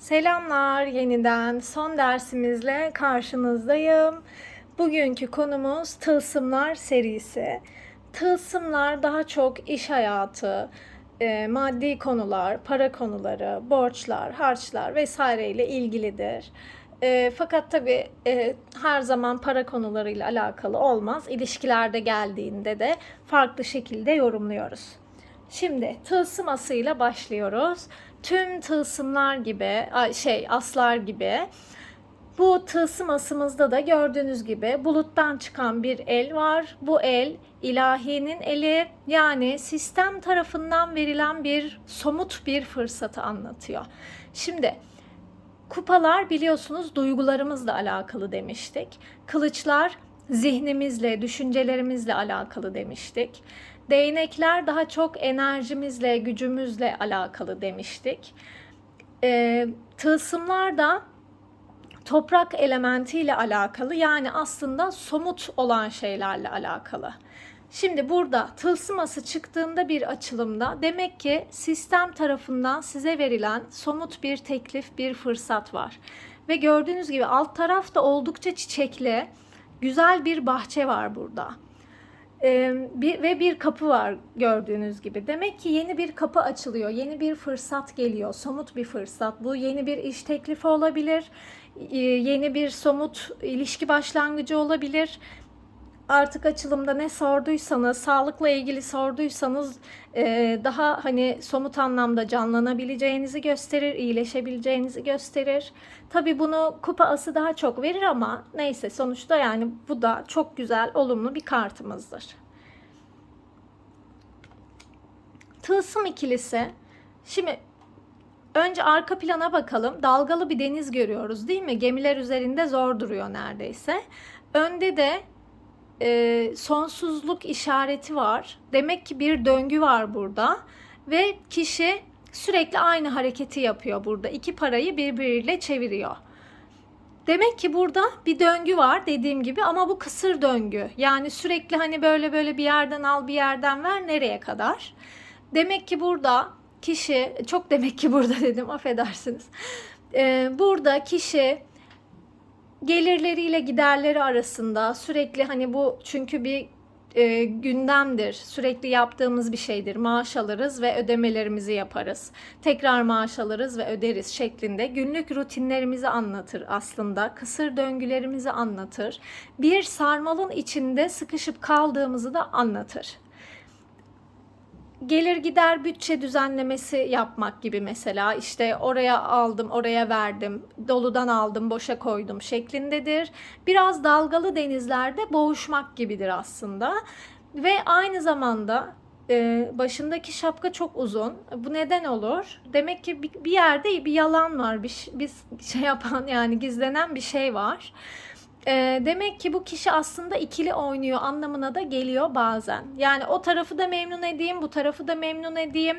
Selamlar yeniden son dersimizle karşınızdayım. Bugünkü konumuz tılsımlar serisi. Tılsımlar daha çok iş hayatı, e, maddi konular, para konuları, borçlar, harçlar vesaire ile ilgilidir. E, fakat tabii e, her zaman para konularıyla alakalı olmaz. İlişkilerde geldiğinde de farklı şekilde yorumluyoruz. Şimdi tılsım asıyla başlıyoruz. Tüm tılsımlar gibi, şey aslar gibi bu tılsım asımızda da gördüğünüz gibi buluttan çıkan bir el var. Bu el ilahinin eli yani sistem tarafından verilen bir somut bir fırsatı anlatıyor. Şimdi kupalar biliyorsunuz duygularımızla alakalı demiştik. Kılıçlar zihnimizle, düşüncelerimizle alakalı demiştik. Değnekler daha çok enerjimizle, gücümüzle alakalı demiştik. Ee, tılsımlar da toprak elementiyle alakalı yani aslında somut olan şeylerle alakalı. Şimdi burada tılsıması çıktığında bir açılımda demek ki sistem tarafından size verilen somut bir teklif, bir fırsat var. Ve gördüğünüz gibi alt tarafta oldukça çiçekli, güzel bir bahçe var burada. Ee, bir, ve bir kapı var gördüğünüz gibi. Demek ki yeni bir kapı açılıyor, yeni bir fırsat geliyor, somut bir fırsat. Bu yeni bir iş teklifi olabilir, yeni bir somut ilişki başlangıcı olabilir. Artık açılımda ne sorduysanız, sağlıkla ilgili sorduysanız e, daha hani somut anlamda canlanabileceğinizi gösterir, iyileşebileceğinizi gösterir. Tabii bunu kupa ası daha çok verir ama neyse sonuçta yani bu da çok güzel, olumlu bir kartımızdır. Tılsım ikilisi. Şimdi önce arka plana bakalım. Dalgalı bir deniz görüyoruz değil mi? Gemiler üzerinde zor duruyor neredeyse. Önde de e, sonsuzluk işareti var. Demek ki bir döngü var burada ve kişi sürekli aynı hareketi yapıyor burada. İki parayı birbiriyle çeviriyor. Demek ki burada bir döngü var dediğim gibi ama bu kısır döngü. Yani sürekli hani böyle böyle bir yerden al bir yerden ver nereye kadar? Demek ki burada kişi çok demek ki burada dedim affedersiniz. Ee, burada kişi gelirleriyle giderleri arasında sürekli hani bu çünkü bir e, gündemdir. Sürekli yaptığımız bir şeydir. Maaş alırız ve ödemelerimizi yaparız. Tekrar maaş alırız ve öderiz şeklinde günlük rutinlerimizi anlatır aslında. Kısır döngülerimizi anlatır. Bir sarmalın içinde sıkışıp kaldığımızı da anlatır gelir gider bütçe düzenlemesi yapmak gibi mesela işte oraya aldım oraya verdim doludan aldım boşa koydum şeklindedir. Biraz dalgalı denizlerde boğuşmak gibidir aslında ve aynı zamanda e, başındaki şapka çok uzun. Bu neden olur? Demek ki bir yerde bir yalan var, bir, bir şey yapan yani gizlenen bir şey var. E, demek ki bu kişi aslında ikili oynuyor anlamına da geliyor bazen. Yani o tarafı da memnun edeyim, bu tarafı da memnun edeyim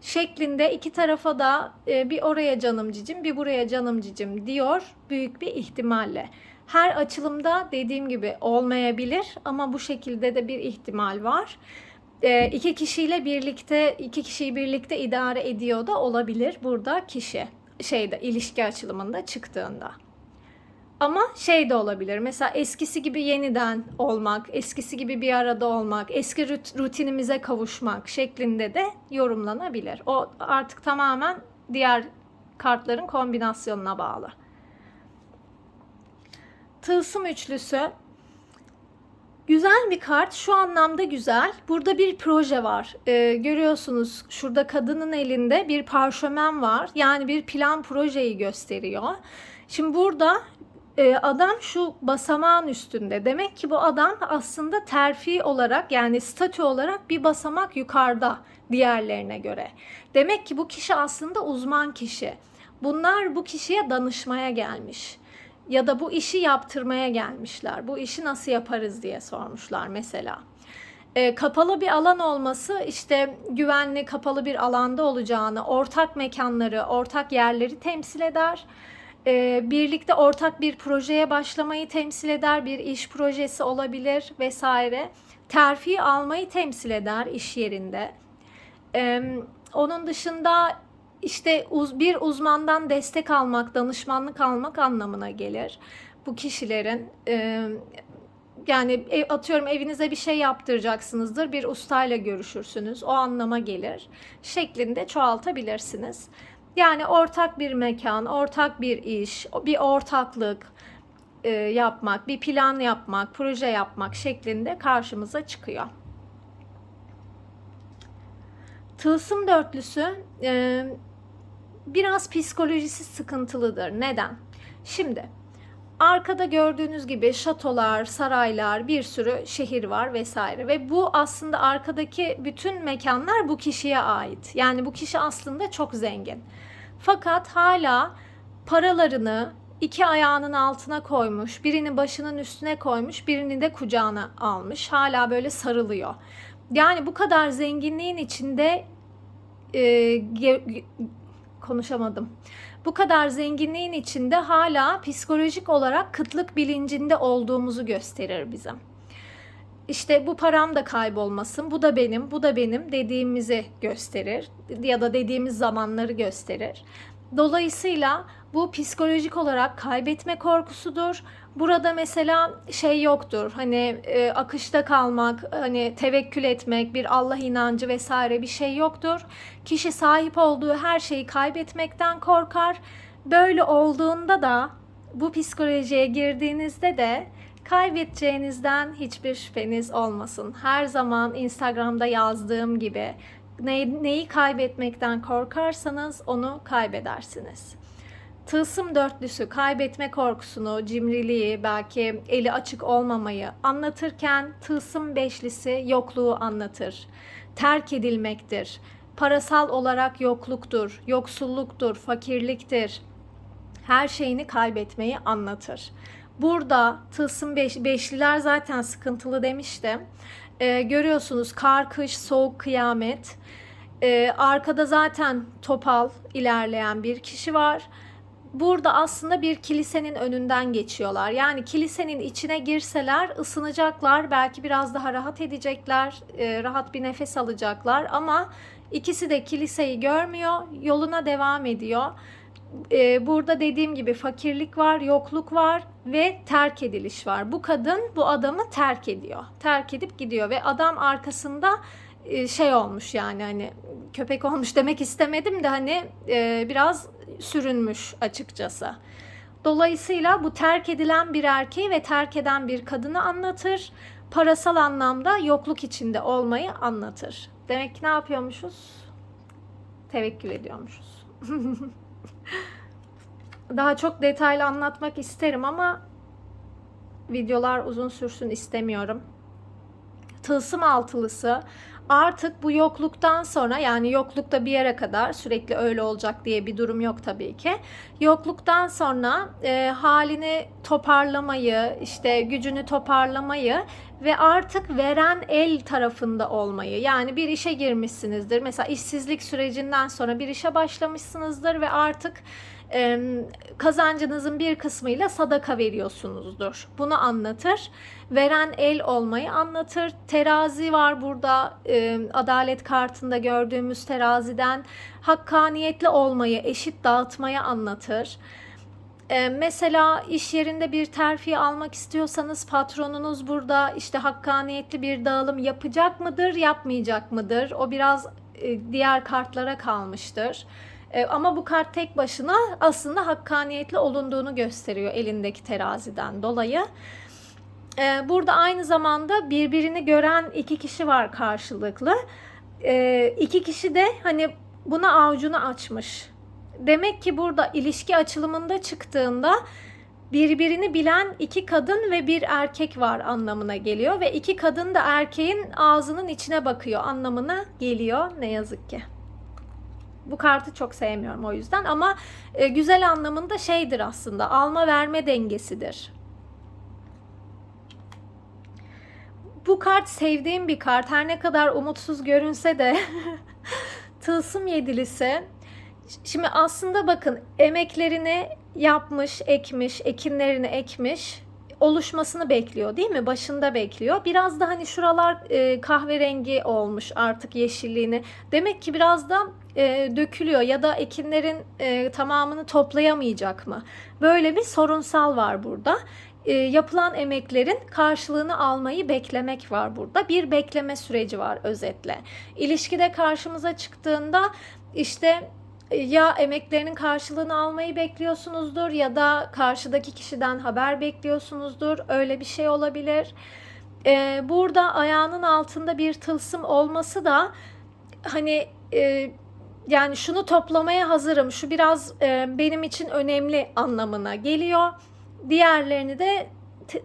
şeklinde iki tarafa da e, bir oraya canım cicim, bir buraya canım cicim diyor büyük bir ihtimalle. Her açılımda dediğim gibi olmayabilir ama bu şekilde de bir ihtimal var. E, iki kişiyle birlikte, iki kişiyi birlikte idare ediyor da olabilir burada kişi şeyde ilişki açılımında çıktığında. Ama şey de olabilir. Mesela eskisi gibi yeniden olmak, eskisi gibi bir arada olmak, eski rutinimize kavuşmak şeklinde de yorumlanabilir. O artık tamamen diğer kartların kombinasyonuna bağlı. Tılsım üçlüsü Güzel bir kart. Şu anlamda güzel. Burada bir proje var. Ee, görüyorsunuz şurada kadının elinde bir parşömen var. Yani bir plan projeyi gösteriyor. Şimdi burada e, adam şu basamağın üstünde. Demek ki bu adam aslında terfi olarak yani statü olarak bir basamak yukarıda diğerlerine göre. Demek ki bu kişi aslında uzman kişi. Bunlar bu kişiye danışmaya gelmiş ya da bu işi yaptırmaya gelmişler. Bu işi nasıl yaparız diye sormuşlar mesela. E, kapalı bir alan olması işte güvenli kapalı bir alanda olacağını, ortak mekanları, ortak yerleri temsil eder e, birlikte ortak bir projeye başlamayı temsil eder, bir iş projesi olabilir vesaire. Terfi almayı temsil eder iş yerinde. E, onun dışında işte uz, bir uzmandan destek almak, danışmanlık almak anlamına gelir. Bu kişilerin e, yani ev, atıyorum evinize bir şey yaptıracaksınızdır. Bir ustayla görüşürsünüz. O anlama gelir. Şeklinde çoğaltabilirsiniz. Yani ortak bir mekan, ortak bir iş, bir ortaklık e, yapmak, bir plan yapmak, proje yapmak şeklinde karşımıza çıkıyor. Tılsım dörtlüsü e, biraz psikolojisi sıkıntılıdır. Neden? Şimdi arkada gördüğünüz gibi şatolar, saraylar, bir sürü şehir var vesaire ve bu aslında arkadaki bütün mekanlar bu kişiye ait. Yani bu kişi aslında çok zengin. Fakat hala paralarını iki ayağının altına koymuş, birini başının üstüne koymuş, birini de kucağına almış. Hala böyle sarılıyor. Yani bu kadar zenginliğin içinde e, konuşamadım. Bu kadar zenginliğin içinde hala psikolojik olarak kıtlık bilincinde olduğumuzu gösterir bize. İşte bu param da kaybolmasın, bu da benim, bu da benim dediğimizi gösterir ya da dediğimiz zamanları gösterir. Dolayısıyla bu psikolojik olarak kaybetme korkusudur. Burada mesela şey yoktur. Hani e, akışta kalmak, hani tevekkül etmek, bir Allah inancı vesaire bir şey yoktur. Kişi sahip olduğu her şeyi kaybetmekten korkar. Böyle olduğunda da bu psikolojiye girdiğinizde de kaybedeceğinizden hiçbir şüpheniz olmasın. Her zaman Instagram'da yazdığım gibi ne, neyi kaybetmekten korkarsanız onu kaybedersiniz. Tılsım dörtlüsü kaybetme korkusunu, cimriliği, belki eli açık olmamayı anlatırken tılsım beşlisi yokluğu anlatır. Terk edilmektir. Parasal olarak yokluktur, yoksulluktur, fakirliktir. Her şeyini kaybetmeyi anlatır. Burada tılsım beş, beşliler zaten sıkıntılı demiştim. Ee, görüyorsunuz kar, kış, soğuk, kıyamet. Ee, arkada zaten topal ilerleyen bir kişi var burada aslında bir kilisenin önünden geçiyorlar. Yani kilisenin içine girseler ısınacaklar, belki biraz daha rahat edecekler, e, rahat bir nefes alacaklar ama ikisi de kiliseyi görmüyor, yoluna devam ediyor. E, burada dediğim gibi fakirlik var, yokluk var ve terk ediliş var. Bu kadın bu adamı terk ediyor. Terk edip gidiyor ve adam arkasında e, şey olmuş yani hani köpek olmuş demek istemedim de hani biraz sürünmüş açıkçası. Dolayısıyla bu terk edilen bir erkeği ve terk eden bir kadını anlatır. Parasal anlamda yokluk içinde olmayı anlatır. Demek ki ne yapıyormuşuz? Tevekkül ediyormuşuz. Daha çok detaylı anlatmak isterim ama videolar uzun sürsün istemiyorum. Tılsım altılısı Artık bu yokluktan sonra yani yoklukta bir yere kadar sürekli öyle olacak diye bir durum yok tabii ki. Yokluktan sonra e, halini toparlamayı, işte gücünü toparlamayı ve artık veren el tarafında olmayı. Yani bir işe girmişsinizdir. Mesela işsizlik sürecinden sonra bir işe başlamışsınızdır ve artık kazancınızın bir kısmıyla sadaka veriyorsunuzdur. Bunu anlatır. Veren el olmayı anlatır. Terazi var burada adalet kartında gördüğümüz teraziden hakkaniyetli olmayı, eşit dağıtmayı anlatır. mesela iş yerinde bir terfi almak istiyorsanız patronunuz burada işte hakkaniyetli bir dağılım yapacak mıdır, yapmayacak mıdır? O biraz diğer kartlara kalmıştır. E, ama bu kart tek başına aslında hakkaniyetli olunduğunu gösteriyor elindeki teraziden dolayı. E, burada aynı zamanda birbirini gören iki kişi var karşılıklı. E, iki kişi de hani buna avucunu açmış. Demek ki burada ilişki açılımında çıktığında birbirini bilen iki kadın ve bir erkek var anlamına geliyor ve iki kadın da erkeğin ağzının içine bakıyor anlamına geliyor ne yazık ki. Bu kartı çok sevmiyorum o yüzden ama e, güzel anlamında şeydir aslında alma verme dengesidir. Bu kart sevdiğim bir kart. Her ne kadar umutsuz görünse de tılsım yedilisi. Şimdi aslında bakın emeklerini yapmış, ekmiş, ekinlerini ekmiş. Oluşmasını bekliyor değil mi? Başında bekliyor. Biraz da hani şuralar e, kahverengi olmuş artık yeşilliğini. Demek ki biraz da e, dökülüyor ya da ekinlerin e, tamamını toplayamayacak mı? Böyle bir sorunsal var burada. E, yapılan emeklerin karşılığını almayı beklemek var burada. Bir bekleme süreci var özetle. İlişkide karşımıza çıktığında işte ya emeklerinin karşılığını almayı bekliyorsunuzdur ya da karşıdaki kişiden haber bekliyorsunuzdur. Öyle bir şey olabilir. Ee, burada ayağının altında bir tılsım olması da hani e, yani şunu toplamaya hazırım, şu biraz e, benim için önemli anlamına geliyor. Diğerlerini de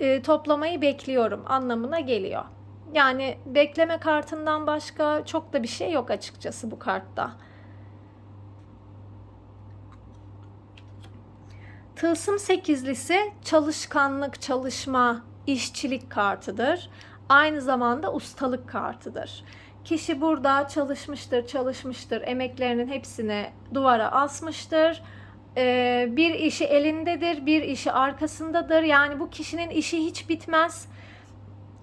e, toplamayı bekliyorum anlamına geliyor. Yani bekleme kartından başka çok da bir şey yok açıkçası bu kartta. Tılsım sekizlisi çalışkanlık, çalışma, işçilik kartıdır. Aynı zamanda ustalık kartıdır. Kişi burada çalışmıştır, çalışmıştır, emeklerinin hepsini duvara asmıştır. Ee, bir işi elindedir, bir işi arkasındadır. Yani bu kişinin işi hiç bitmez.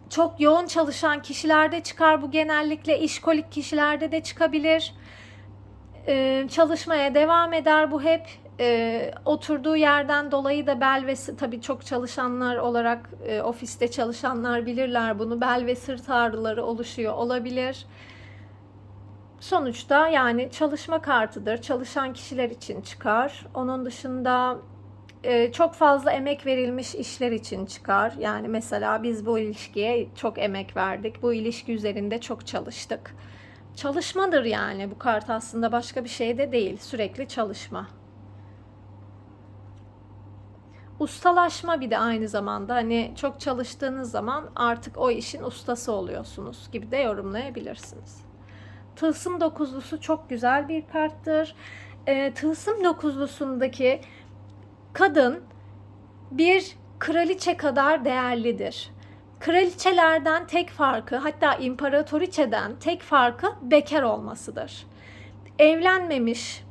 Çok yoğun çalışan kişilerde çıkar bu genellikle işkolik kişilerde de çıkabilir. Ee, çalışmaya devam eder bu hep e, oturduğu yerden dolayı da bel ve tabii çok çalışanlar olarak e, ofiste çalışanlar bilirler bunu bel ve sırt ağrıları oluşuyor olabilir. Sonuçta yani çalışma kartıdır. Çalışan kişiler için çıkar. Onun dışında e, çok fazla emek verilmiş işler için çıkar. Yani mesela biz bu ilişkiye çok emek verdik. Bu ilişki üzerinde çok çalıştık. Çalışmadır yani bu kart aslında başka bir şey de değil. Sürekli çalışma. Ustalaşma bir de aynı zamanda hani çok çalıştığınız zaman artık o işin ustası oluyorsunuz gibi de yorumlayabilirsiniz. Tılsım dokuzlusu çok güzel bir karttır. E, tılsım dokuzlusundaki kadın bir kraliçe kadar değerlidir. Kraliçelerden tek farkı hatta imparatoriçeden tek farkı bekar olmasıdır. Evlenmemiş,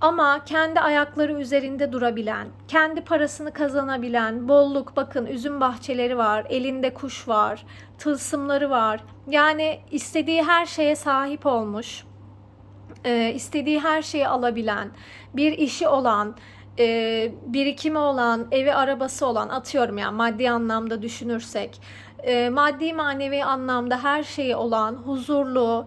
ama kendi ayakları üzerinde durabilen, kendi parasını kazanabilen, bolluk bakın üzüm bahçeleri var, elinde kuş var, tılsımları var. Yani istediği her şeye sahip olmuş, e, istediği her şeyi alabilen, bir işi olan, e, birikimi olan, evi arabası olan atıyorum yani maddi anlamda düşünürsek, e, maddi manevi anlamda her şeyi olan, huzurlu,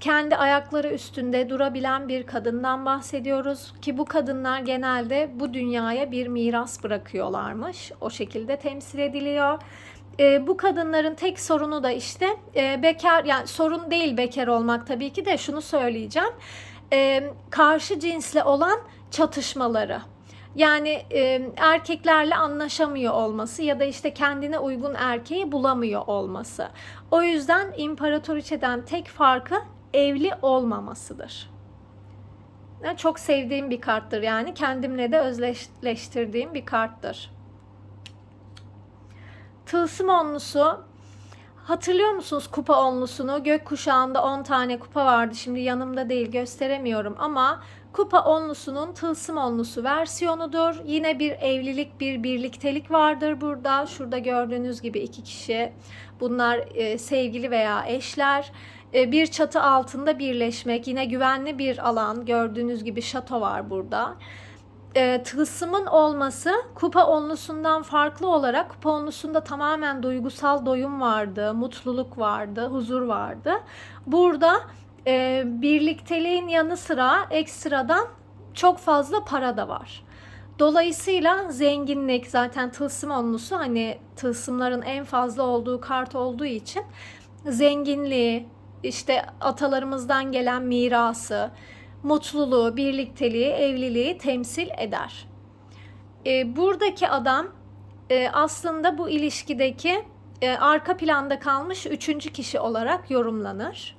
kendi ayakları üstünde durabilen bir kadından bahsediyoruz ki bu kadınlar genelde bu dünyaya bir miras bırakıyorlarmış. O şekilde temsil ediliyor. E, bu kadınların tek sorunu da işte e, bekar yani sorun değil bekar olmak tabii ki de şunu söyleyeceğim. E, karşı cinsle olan çatışmaları. Yani e, erkeklerle anlaşamıyor olması ya da işte kendine uygun erkeği bulamıyor olması. O yüzden imparatoriçeden tek farkı evli olmamasıdır. Çok sevdiğim bir karttır yani kendimle de özleştirdiğim bir karttır. Tılsım onlusu Hatırlıyor musunuz kupa onlusunu? Gökkuşağında 10 tane kupa vardı. Şimdi yanımda değil gösteremiyorum ama kupa onlusunun tılsım onlusu versiyonudur. Yine bir evlilik, bir birliktelik vardır burada. Şurada gördüğünüz gibi iki kişi. Bunlar e, sevgili veya eşler. E, bir çatı altında birleşmek. Yine güvenli bir alan. Gördüğünüz gibi şato var burada e, tılsımın olması kupa onlusundan farklı olarak kupa onlusunda tamamen duygusal doyum vardı, mutluluk vardı, huzur vardı. Burada e, birlikteliğin yanı sıra ekstradan çok fazla para da var. Dolayısıyla zenginlik zaten tılsım onlusu hani tılsımların en fazla olduğu kart olduğu için zenginliği, işte atalarımızdan gelen mirası, mutluluğu, birlikteliği, evliliği temsil eder. E, buradaki adam e, aslında bu ilişkideki e, arka planda kalmış üçüncü kişi olarak yorumlanır.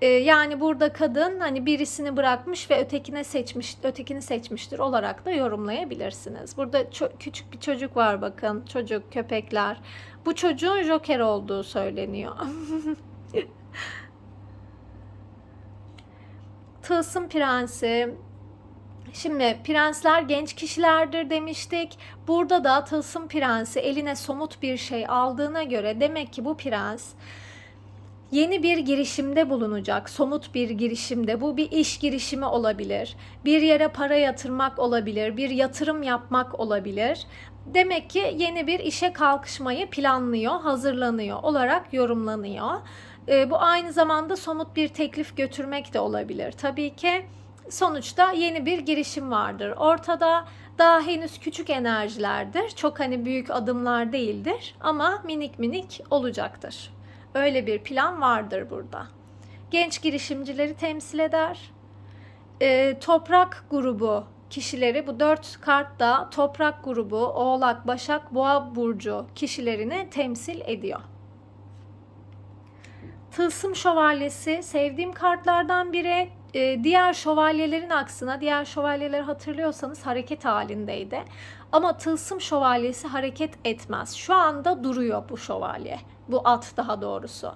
E, yani burada kadın hani birisini bırakmış ve ötekine seçmiş, ötekini seçmiştir olarak da yorumlayabilirsiniz. Burada ço- küçük bir çocuk var bakın, çocuk, köpekler. Bu çocuğun Joker olduğu söyleniyor. Tılsım Prensi Şimdi prensler genç kişilerdir demiştik. Burada da tılsım prensi eline somut bir şey aldığına göre demek ki bu prens yeni bir girişimde bulunacak. Somut bir girişimde. Bu bir iş girişimi olabilir. Bir yere para yatırmak olabilir. Bir yatırım yapmak olabilir. Demek ki yeni bir işe kalkışmayı planlıyor, hazırlanıyor olarak yorumlanıyor. Ee, bu aynı zamanda somut bir teklif götürmek de olabilir. Tabii ki sonuçta yeni bir girişim vardır. Ortada daha henüz küçük enerjilerdir. Çok hani büyük adımlar değildir ama minik minik olacaktır. Öyle bir plan vardır burada. Genç girişimcileri temsil eder. Ee, toprak grubu kişileri bu dört kartta toprak grubu Oğlak, Başak, Boğa burcu kişilerini temsil ediyor. Tılsım şövalyesi sevdiğim kartlardan biri. Ee, diğer şövalyelerin aksına, diğer şövalyeleri hatırlıyorsanız hareket halindeydi. Ama tılsım şövalyesi hareket etmez. Şu anda duruyor bu şövalye. Bu at daha doğrusu.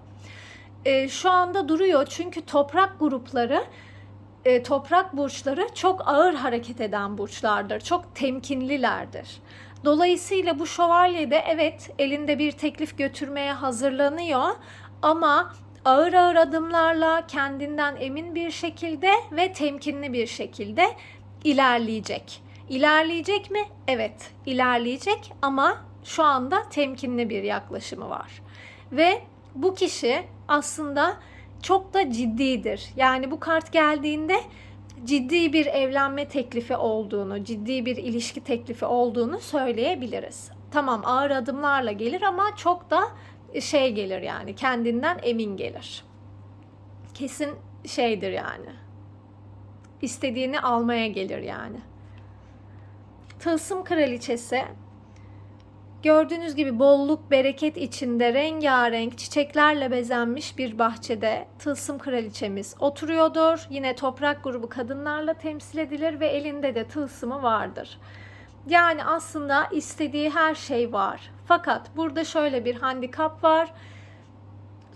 Ee, şu anda duruyor çünkü toprak grupları e, toprak burçları çok ağır hareket eden burçlardır. Çok temkinlilerdir. Dolayısıyla bu şövalye de evet elinde bir teklif götürmeye hazırlanıyor ama ağır ağır adımlarla kendinden emin bir şekilde ve temkinli bir şekilde ilerleyecek. İlerleyecek mi? Evet, ilerleyecek ama şu anda temkinli bir yaklaşımı var. Ve bu kişi aslında çok da ciddidir. Yani bu kart geldiğinde ciddi bir evlenme teklifi olduğunu, ciddi bir ilişki teklifi olduğunu söyleyebiliriz. Tamam ağır adımlarla gelir ama çok da şey gelir yani kendinden emin gelir. Kesin şeydir yani. İstediğini almaya gelir yani. Tılsım kraliçesi Gördüğünüz gibi bolluk, bereket içinde rengarenk çiçeklerle bezenmiş bir bahçede tılsım kraliçemiz oturuyordur. Yine toprak grubu kadınlarla temsil edilir ve elinde de tılsımı vardır. Yani aslında istediği her şey var. Fakat burada şöyle bir handikap var.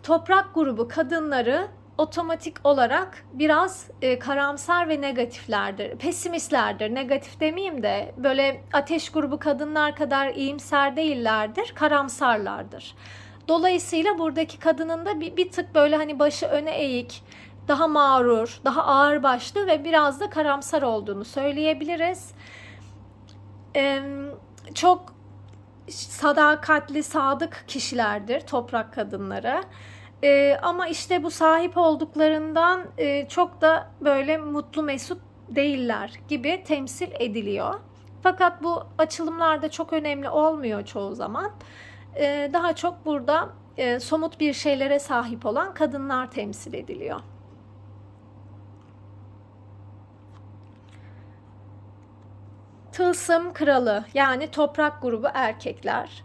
Toprak grubu kadınları otomatik olarak biraz e, karamsar ve negatiflerdir. Pesimistlerdir. Negatif demeyeyim de böyle ateş grubu kadınlar kadar iyimser değillerdir. Karamsarlardır. Dolayısıyla buradaki kadının da bir, bir tık böyle hani başı öne eğik, daha mağrur, daha ağır başlı ve biraz da karamsar olduğunu söyleyebiliriz. Çok sadakatli, sadık kişilerdir toprak kadınları. E, ama işte bu sahip olduklarından e, çok da böyle mutlu mesut değiller gibi temsil ediliyor. Fakat bu açılımlarda çok önemli olmuyor çoğu zaman. E, daha çok burada e, somut bir şeylere sahip olan kadınlar temsil ediliyor. Tılsım kralı yani toprak grubu erkekler.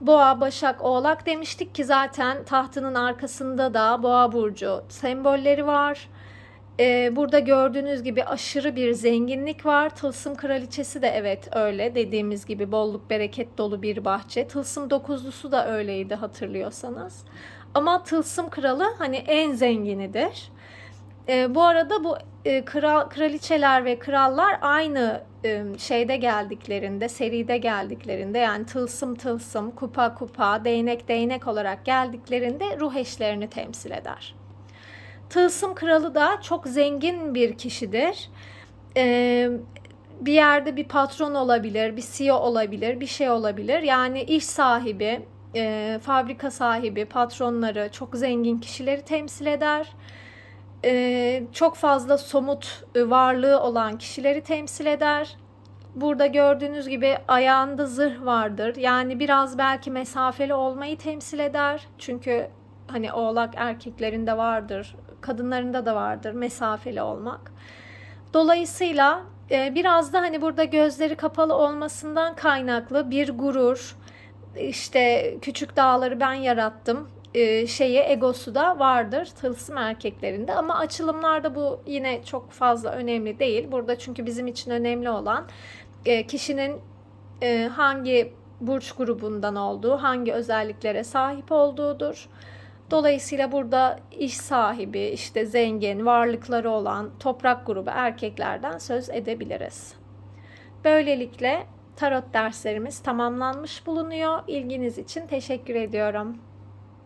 Boğa, Başak, Oğlak demiştik ki zaten tahtının arkasında da Boğa burcu sembolleri var. Ee, burada gördüğünüz gibi aşırı bir zenginlik var. Tılsım kraliçesi de evet öyle dediğimiz gibi bolluk bereket dolu bir bahçe. Tılsım dokuzlusu da öyleydi hatırlıyorsanız. Ama tılsım kralı hani en zenginidir. E, bu arada bu e, kral kraliçeler ve krallar aynı şeyde geldiklerinde, seride geldiklerinde yani tılsım tılsım, kupa kupa, değnek değnek olarak geldiklerinde ruh eşlerini temsil eder. Tılsım kralı da çok zengin bir kişidir. Bir yerde bir patron olabilir, bir CEO olabilir, bir şey olabilir. Yani iş sahibi, e, fabrika sahibi, patronları, çok zengin kişileri temsil eder e, çok fazla somut e, varlığı olan kişileri temsil eder. Burada gördüğünüz gibi ayağında zırh vardır. Yani biraz belki mesafeli olmayı temsil eder. Çünkü hani oğlak erkeklerinde vardır, kadınlarında da vardır mesafeli olmak. Dolayısıyla e, biraz da hani burada gözleri kapalı olmasından kaynaklı bir gurur, işte küçük dağları ben yarattım e, şeyi egosu da vardır tılsım erkeklerinde ama açılımlarda bu yine çok fazla önemli değil. Burada çünkü bizim için önemli olan e, kişinin e, hangi burç grubundan olduğu, hangi özelliklere sahip olduğudur. Dolayısıyla burada iş sahibi, işte zengin, varlıkları olan toprak grubu erkeklerden söz edebiliriz. Böylelikle tarot derslerimiz tamamlanmış bulunuyor. İlginiz için teşekkür ediyorum.